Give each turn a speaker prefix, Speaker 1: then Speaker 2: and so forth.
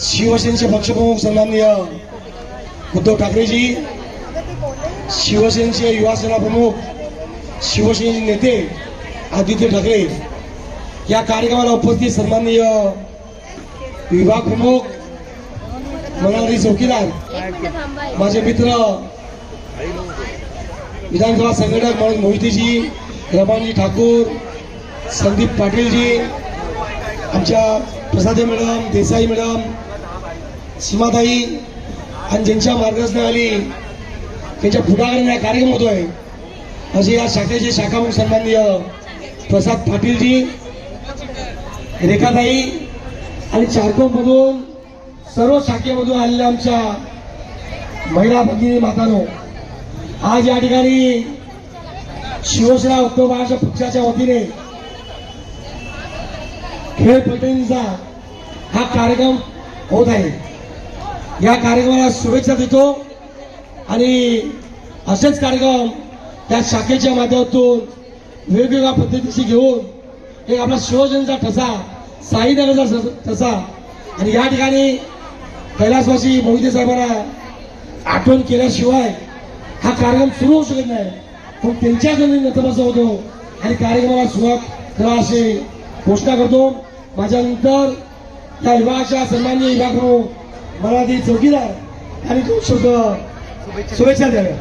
Speaker 1: शिवसेनेचे पक्षप्रमुख सन्माननीय उद्धव ठाकरेजी शिवसेनेचे युवा सेना प्रमुख शिवसेनेचे नेते आदित्य ठाकरे या कार्यक्रमाला उपस्थित सन्माननीय विभाग प्रमुख मनाली चौकीदार माझे मित्र विधानसभा संघटक म्हणून मोहितेजी रमानजी ठाकूर संदीप पाटीलजी आमच्या प्रसादे मॅडम देसाई मॅडम सीमाताई आणि ज्यांच्या मार्गदर्शनाखाली त्यांच्या पुढाकाराने हा कार्यक्रम होतोय असे या शाखेचे शाखामुख सन्माननीय प्रसाद पाटीलजी रेखाताई आणि चारकोमधून सर्व शाखेमधून आलेल्या आमच्या महिला भगिनी मातानो आज या ठिकाणी शिवसेना उद्धव बाळाच्या पक्षाच्या वतीने खेळ हा कार्यक्रम होत आहे. या कार्यक्रमाला शुभेच्छा देतो आणि असेच कार्यक्रम त्या शाखेच्या माध्यमातून वेगवेगळ्या पद्धतीशी घेऊन एक आपला शिवजनचा ठसा साईनगरचा ठसा आणि या ठिकाणी कैलासवासी मोहिते साहेबांना आठवण केल्याशिवाय हा कार्यक्रम सुरू होऊ शकत नाही. पण त्यांच्या जमिनी नतमस्त होतो आणि कार्यक्रमाला सुरुवात करा असे घोषणा करतो. माझ्यानंतर या विभागाच्या सन्माननीय विभागप्रमुख मराठी चौकीदार आणि दोन शुभेच्छा द्याव्या